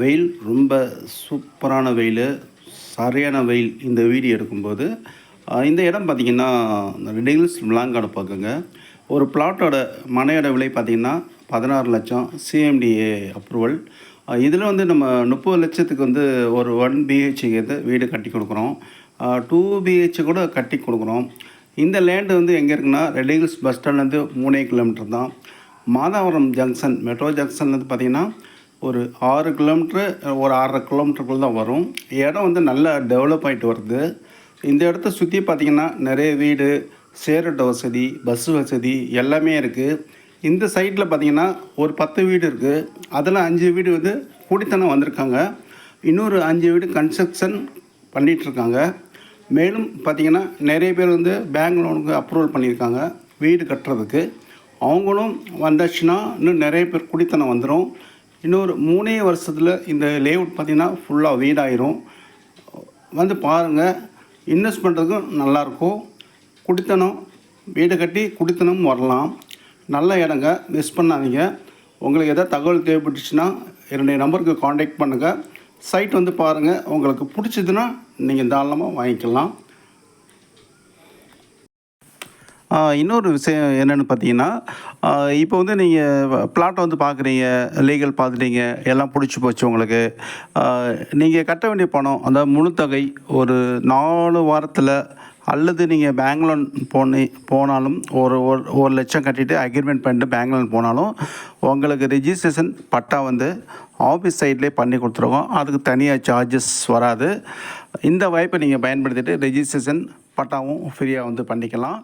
வெயில் ரொம்ப சூப்பரான வெயில் சரியான வெயில் இந்த வீடியோ எடுக்கும்போது இந்த இடம் பார்த்திங்கன்னா ரெடில்ஸ் விளாங்காடு பார்க்குங்க ஒரு பிளாட்டோட மனையோட விலை பார்த்திங்கன்னா பதினாறு லட்சம் சிஎம்டிஏ அப்ரூவல் இதில் வந்து நம்ம முப்பது லட்சத்துக்கு வந்து ஒரு ஒன் பிஹெச்க்கு வந்து வீடு கட்டி கொடுக்குறோம். டூ பிஹெச் கூட கட்டி கொடுக்குறோம். இந்த லேண்டு வந்து எங்கே இருக்குன்னா ரெட் ஹில்ஸ் பஸ் ஸ்டாண்ட்லேருந்து மூணே கிலோமீட்டர் தான். மாதாவரம் ஜங்ஷன் மெட்ரோ ஜங்ஷன்லேருந்து பார்த்தீங்கன்னா ஒரு ஆறு கிலோமீட்ரு ஒரு ஆறரை கிலோமீட்டருக்குள்ள தான் வரும். இடம் வந்து நல்லா டெவலப் ஆகிட்டு வருது. இந்த இடத்த சுற்றி பார்த்தீங்கன்னா நிறைய வீடு சேரட்ட வசதி பஸ் வசதி எல்லாமே இருக்குது இந்த சைட்டில் பார்த்தீங்கன்னா ஒரு பத்து வீடு இருக்குது அதில் அஞ்சு வீடு வந்து குடித்தனம் வந்திருக்காங்க. இன்னொரு அஞ்சு வீடு கன்ஸ்ட்ரக்ஷன் பண்ணிகிட்ருக்காங்க மேலும் பார்த்தீங்கன்னா நிறைய பேர் வந்து பேங்க் லோனுக்கு அப்ரூவல் பண்ணியிருக்காங்க வீடு கட்டுறதுக்கு. அவங்களும் வந்தாச்சுன்னா இன்னும் நிறைய பேர் குடித்தனம் வந்துடும் இன்னொரு மூணே வருஷத்தில் இந்த லேஅவுட் பார்த்திங்கன்னா ஃபுல்லாக வீடாயிரும் வந்து பாருங்கள் இன்வெஸ்ட் பண்ணுறதுக்கும் நல்லாயிருக்கும் குடித்தனம் வீடு கட்டி குடித்தனம் வரலாம். நல்ல இடங்க மிஸ் பண்ணாதீங்க. உங்களுக்கு எதாவது தகவல் தேவைப்பட்டுச்சுன்னா என்னுடைய நம்பருக்கு காண்டாக்ட் பண்ணுங்கள் சைட் வந்து பாருங்கள் உங்களுக்கு பிடிச்சதுன்னா நீங்கள் தாராளமாக வாங்கிக்கலாம். இன்னொரு விஷயம் என்னென்னு பார்த்தீங்கன்னா இப்போ வந்து நீங்கள் பிளாட்டை வந்து பார்க்குறீங்க லீகல் பார்த்துட்டீங்க எல்லாம் பிடிச்சி போச்சு உங்களுக்கு. நீங்கள் கட்ட வேண்டிய பணம் அந்த முழுத்தொகை ஒரு நாலு வாரத்தில் அல்லது நீங்கள் பேங்க் லோன் போனி போனாலும் ஒரு ஒரு ஒரு லட்சம் கட்டிட்டு அக்ரிமெண்ட் பண்ணிட்டு பேங்க் லோன் போனாலும் உங்களுக்கு ரிஜிஸ்ட்ரேஷன் பட்டா வந்து ஆஃபீஸ் சைட்லேயே பண்ணி கொடுத்துருவோம். அதுக்கு தனியாக சார்ஜஸ் வராது. இந்த வாய்ப்பை நீங்கள் பயன்படுத்திட்டு ரெஜிஸ்ட்ரேஷன் பட்டாவும் ஃப்ரீயாக வந்து பண்ணிக்கலாம்.